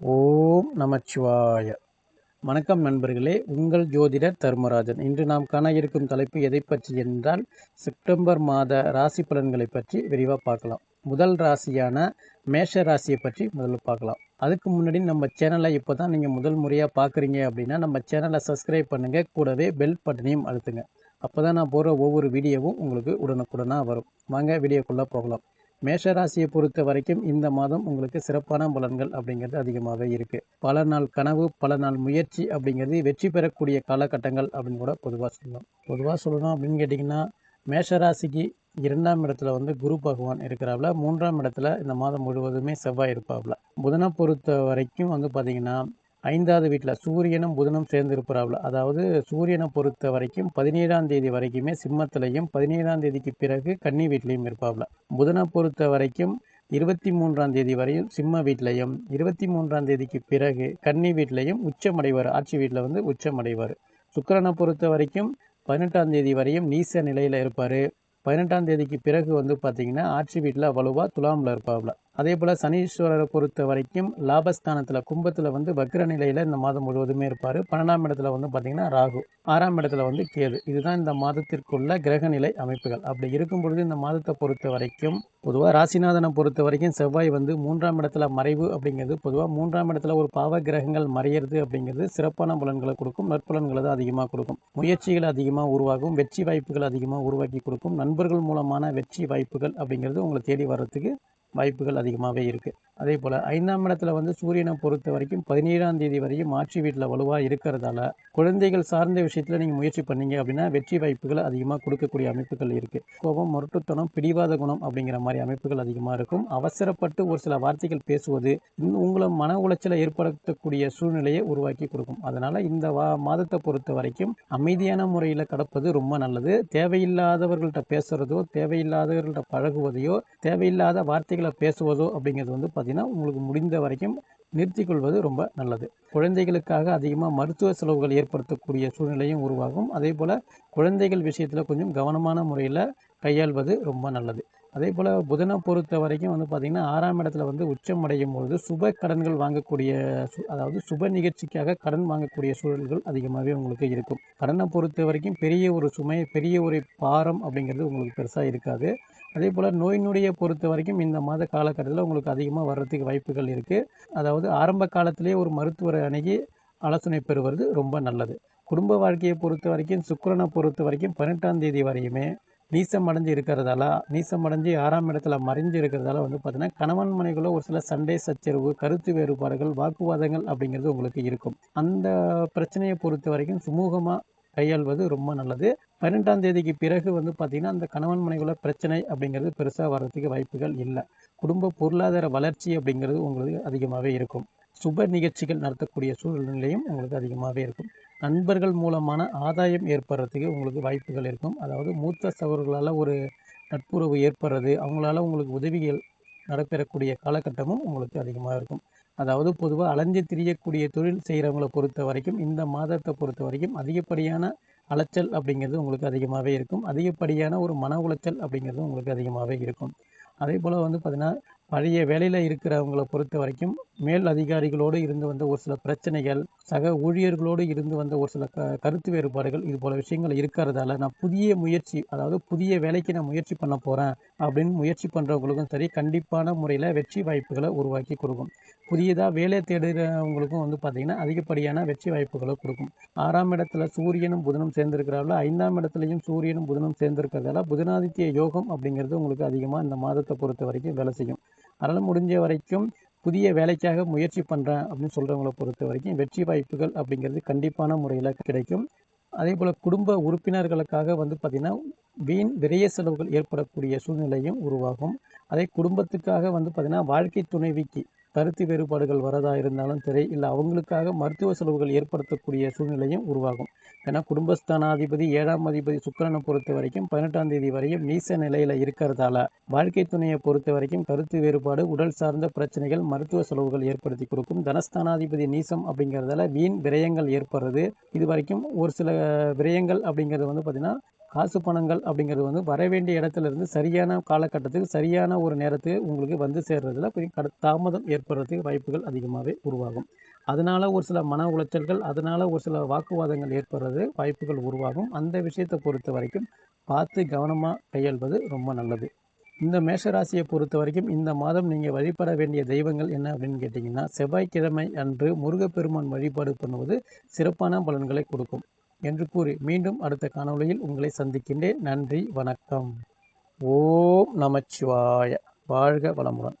ஓம் நமச்சிவாய. வணக்கம் நண்பர்களே உங்கள் ஜோதிடர் தர்மராஜன். இன்று நாம் காண இருக்கும் தலைப்பு எதை பற்றி என்றால் செப்டம்பர் மாத ராசி பலன்களை பற்றி விரிவாக பார்க்கலாம். முதல் ராசியான மேஷ ராசியை பற்றி முதல்ல பார்க்கலாம். அதுக்கு முன்னாடி நம்ம சேனலை இப்போ தான் நீங்கள் முதல் முறையாக பார்க்குறீங்க அப்படின்னா நம்ம சேனலை சப்ஸ்கிரைப் பண்ணுங்கள் கூடவே பெல் பட்டனையும் அழுத்துங்க. அப்போ தான் நான் போகிற ஒவ்வொரு வீடியோவும் உங்களுக்கு உடனுக்குடனாக வரும். வாங்க வீடியோக்குள்ளே போகலாம். மேஷராசியை பொறுத்த வரைக்கும் இந்த மாதம் உங்களுக்கு சிறப்பான பலன்கள் அப்படிங்கிறது அதிகமாகவே இருக்குது பல நாள் கனவு பல நாள் முயற்சி அப்படிங்கிறது வெற்றி பெறக்கூடிய காலகட்டங்கள் அப்படின்னு கூட பொதுவாக சொல்லலாம். பொதுவாக சொல்லணும் அப்படின்னு கேட்டிங்கன்னா மேஷராசிக்கு இரண்டாம் இடத்துல வந்து குரு பகவான் இருக்கிறாப்புல. மூன்றாம் இடத்துல இந்த மாதம் முழுவதுமே செவ்வாய் இருப்பாப்புல. புதனை பொறுத்த வரைக்கும் வந்து பார்த்திங்கன்னா ஐந்தாவது வீட்டில் சூரியனும் புதனும் சேர்ந்து அதாவது சூரியனை பொறுத்த வரைக்கும் பதினேழாம் தேதி வரைக்குமே சிம்மத்திலையும் பதினேழாம் தேதிக்கு பிறகு கன்னி வீட்லேயும் இருப்பாவில். புதனை பொறுத்த வரைக்கும் இருபத்தி மூன்றாம் தேதி வரையும் சிம்ம வீட்லையும் இருபத்தி மூன்றாம் தேதிக்கு பிறகு கன்னி வீட்லையும் உச்சமடைவார். ஆட்சி வீட்டில் வந்து உச்சமடைவார். சுக்கரனை பொறுத்த வரைக்கும் பதினெட்டாம் தேதி வரையும் நீச நிலையில் இருப்பார். பதினெட்டாம் தேதிக்கு பிறகு வந்து பார்த்திங்கன்னா ஆட்சி வீட்டில் வலுவாக துலாமில் இருப்பாவில். அதே போல் சனீஸ்வரரை பொறுத்த வரைக்கும் லாபஸ்தானத்தில் கும்பத்தில் வந்து வக்ர நிலையில் இந்த மாதம் முழுவதுமே இருப்பார். பன்னெண்டாம் இடத்துல வந்து பார்த்திங்கன்னா ராகு. ஆறாம் இடத்துல வந்து கேது. இதுதான் இந்த மாதத்திற்குள்ள கிரகநிலை அமைப்புகள். அப்படி இருக்கும் பொழுது இந்த மாதத்தை பொறுத்த வரைக்கும் பொதுவாக ராசிநாதனை பொறுத்த வரைக்கும் செவ்வாய் வந்து மூன்றாம் இடத்துல மறைவு அப்படிங்கிறது பொதுவாக மூன்றாம் இடத்துல ஒரு பாவ கிரகங்கள் மறையிறது அப்படிங்கிறது சிறப்பான பலன்களை கொடுக்கும் நற்பலன்களை தான் அதிகமாக கொடுக்கும். முயற்சிகள் அதிகமாக உருவாகும் வெற்றி வாய்ப்புகள் அதிகமாக உருவாக்கி கொடுக்கும். நண்பர்கள் மூலமான வெற்றி வாய்ப்புகள் அப்படிங்கிறது உங்களை தேடி வர்றதுக்கு வாய்ப்புகள் அதிகமாகவே இருக்குது அதே போல் ஐந்தாம் இடத்துல வந்து சூரியனை பொறுத்த வரைக்கும் பதினேழாம் தேதி வரையும் ஆட்சி வீட்டில் வலுவாக இருக்கிறதால குழந்தைகள் சார்ந்த விஷயத்தில் நீங்கள் முயற்சி பண்ணீங்க அப்படின்னா வெற்றி வாய்ப்புகள் அதிகமாக கொடுக்கக்கூடிய அமைப்புகள் இருக்குது கோபம் முரட்டுத்தனம் பிடிவாத குணம் அப்படிங்கிற மாதிரி அமைப்புகள் அதிகமாக இருக்கும். அவசரப்பட்டு ஒரு சில வார்த்தைகள் பேசுவது உங்களை மன உளைச்சலை ஏற்படுத்தக்கூடிய சூழ்நிலையை உருவாக்கி கொடுக்கும். அதனால் இந்த வா மாதத்தை பொறுத்த வரைக்கும் அமைதியான முறையில் கடப்பது ரொம்ப நல்லது. தேவையில்லாதவர்கள்ட்ட பேசுகிறதோ தேவையில்லாதவர்கள்ட்ட பழகுவதையோ தேவையில்லாத வார்த்தைகளை பேசுவதோ அப்படிங்கிறது வந்து பார்த்தீங்கன்னா உங்களுக்கு முடிந்த வரைக்கும் நிறுத்தி கொள்வது ரொம்ப நல்லது. குழந்தைகளுக்காக அதிகமாக மருத்துவ செலவுகள் ஏற்படுத்தக்கூடிய சூழ்நிலையும் உருவாகும். அதே போல் குழந்தைகள் விஷயத்தில் கொஞ்சம் கவனமான முறையில் கையாள்வது ரொம்ப நல்லது. அதே போல் புதனை பொறுத்த வரைக்கும் வந்து பார்த்திங்கன்னா ஆறாம் இடத்துல வந்து உச்சம் அடையும் பொழுது சுப கடன்கள் வாங்கக்கூடிய அதாவது சுப நிகழ்ச்சிக்காக கடன் வாங்கக்கூடிய சூழல்கள் அதிகமாகவே உங்களுக்கு இருக்கும். கடனை பொறுத்த வரைக்கும் பெரிய ஒரு சுமை பெரிய ஒரு பாரம் அப்படிங்கிறது உங்களுக்கு பெருசாக இருக்காது. அதே போல் நோய் நொடியை பொறுத்த வரைக்கும் இந்த மாத காலகட்டத்தில் உங்களுக்கு அதிகமாக வர்றதுக்கு வாய்ப்புகள் இருக்குது அதாவது ஆரம்ப காலத்திலேயே ஒரு மருத்துவரை அணுகி ஆலோசனை பெறுவது ரொம்ப நல்லது. குடும்ப வாழ்க்கையை பொறுத்த வரைக்கும் சுக்கரனை பொறுத்த வரைக்கும் பதினெட்டாம் தேதி வரையுமே நீசமடைஞ்சு இருக்கிறதால நீசமடைஞ்சு ஆறாம் இடத்துல மறைஞ்சு இருக்கிறதால வந்து பார்த்தீங்கன்னா கணவன் மனைக்குள்ள ஒரு சில சண்டை சச்சரவு கருத்து வேறுபாடுகள் வாக்குவாதங்கள் அப்படிங்கிறது உங்களுக்கு இருக்கும். அந்த பிரச்சனையை பொறுத்த வரைக்கும் சுமூகமாக கையாள்வது ரொம்ப நல்லது. பன்னெண்டாம் தேதிக்கு பிறகு வந்து பார்த்திங்கன்னா அந்த கணவன் மனைக்குள்ள பிரச்சனை அப்படிங்கிறது பெருசாக வர்றதுக்கு வாய்ப்புகள் இல்லை. குடும்ப பொருளாதார வளர்ச்சி அப்படிங்கிறது உங்களுக்கு அதிகமாகவே இருக்கும். சுப நிகழ்ச்சிகள் நடத்தக்கூடிய சூழ்நிலையும் உங்களுக்கு அதிகமாகவே இருக்கும். நண்பர்கள் மூலமான ஆதாயம் ஏற்படுறதுக்கு உங்களுக்கு வாய்ப்புகள் இருக்கும். அதாவது மூத்த சவர்களால் ஒரு நட்புறவு ஏற்படுறது அவங்களால உங்களுக்கு உதவிகள் நடைபெறக்கூடிய காலகட்டமும் உங்களுக்கு அதிகமாக இருக்கும். அதாவது பொதுவாக அலைஞ்சு திரியக்கூடிய தொழில் செய்கிறவங்களை பொறுத்த வரைக்கும் இந்த மாதத்தை பொறுத்த வரைக்கும் அதிகப்படியான அலைச்சல் அப்படிங்கிறது உங்களுக்கு அதிகமாகவே இருக்கும். அதிகப்படியான ஒரு மன உளைச்சல் அப்படிங்கிறது உங்களுக்கு அதிகமாகவே இருக்கும். அதே போல் வந்து பார்த்திங்கன்னா பழைய வேலையில் இருக்கிறவங்கள பொறுத்த வரைக்கும் மேல் அதிகாரிகளோடு இருந்து வந்த ஒரு சில பிரச்சனைகள் சக ஊழியர்களோடு இருந்து வந்த ஒரு சில க கருத்து வேறுபாடுகள் இது போல விஷயங்கள் இருக்கிறதால நான் புதிய முயற்சி அதாவது புதிய வேலைக்கு நான் முயற்சி பண்ண போகிறேன் அப்படின்னு முயற்சி பண்ணுறவங்களுக்கும் சரி கண்டிப்பான முறையில் வெற்றி வாய்ப்புகளை உருவாக்கி கொடுக்கும். புதியதாக வேலை தேடுகிறவங்களுக்கும் வந்து பார்த்திங்கன்னா அதிகப்படியான வெற்றி வாய்ப்புகளை கொடுக்கும். ஆறாம் இடத்துல சூரியனும் புதனும் சேர்ந்திருக்கிறாங்களோ ஐந்தாம் இடத்துலையும் சூரியனும் புதனும் சேர்ந்திருக்கிறதால புதனாதித்ய யோகம் அப்படிங்கிறது உங்களுக்கு அதிகமாக இந்த மாதத்தை பொறுத்த வரைக்கும் வேலை செய்யும். அதனால் முடிஞ்ச வரைக்கும் புதிய வேலைக்காக முயற்சி பண்ணுறேன் அப்படின்னு சொல்கிறவங்கள பொறுத்த வரைக்கும் வெற்றி வாய்ப்புகள் அப்படிங்கிறது கண்டிப்பான முறையில் கிடைக்கும். அதே போல் குடும்ப உறுப்பினர்களுக்காக வந்து பார்த்திங்கன்னா வீண் விரைய செலவுகள் ஏற்படக்கூடிய சூழ்நிலையும் உருவாகும். அதே குடும்பத்துக்காக வந்து பார்த்திங்கன்னா வாழ்க்கை துணைவிக்கு கருத்து வேறுபாடுகள் வரதா இருந்தாலும் சரி இல்லை அவங்களுக்காக மருத்துவ செலவுகள் ஏற்படுத்தக்கூடிய சூழ்நிலையும் உருவாகும். ஏன்னா குடும்பஸ்தானாதிபதி ஏழாம் அதிபதி சுக்கரனை பொறுத்த வரைக்கும் பதினெட்டாம் தேதி வரையும் நீச நிலையில் இருக்கிறதால வாழ்க்கை துணையை பொறுத்த வரைக்கும் கருத்து வேறுபாடு உடல் சார்ந்த பிரச்சனைகள் மருத்துவ செலவுகள் ஏற்படுத்தி கொடுக்கும். தனஸ்தானாதிபதி நீசம் அப்படிங்கிறதால வீண் விரயங்கள் ஏற்படுறது. இது வரைக்கும் ஒரு சில விரயங்கள் அப்படிங்கிறது வந்து பார்த்திங்கன்னா காசு பணங்கள் அப்படிங்கிறது வந்து வர வேண்டிய இடத்துல இருந்து சரியான காலகட்டத்துக்கு சரியான ஒரு நேரத்துக்கு உங்களுக்கு வந்து சேர்றதுல கொஞ்சம் கட தாமதம் ஏற்படுறதுக்கு வாய்ப்புகள் அதிகமாகவே உருவாகும். அதனால் ஒரு சில மன உளைச்சல்கள் அதனால் ஒரு சில வாக்குவாதங்கள் ஏற்படுறது வாய்ப்புகள் உருவாகும். அந்த விஷயத்தை பொறுத்த வரைக்கும் பார்த்து கவனமாக கையாள்வது ரொம்ப நல்லது. இந்த மேஷராசியை பொறுத்த வரைக்கும் இந்த மாதம் நீங்கள் வழிபட வேண்டிய தெய்வங்கள் என்ன அப்படின்னு கேட்டிங்கன்னா செவ்வாய்க்கிழமை அன்று முருகப்பெருமான் வழிபாடு பண்ணுவது சிறப்பான பலன்களை கொடுக்கும். என்று கூறி மீண்டும் அடுத்த காணொளியில் உங்களை சந்திக்கின்றேன். நன்றி வணக்கம். ஓம் நமச்சிவாய. வாழ்க வளமுடன்.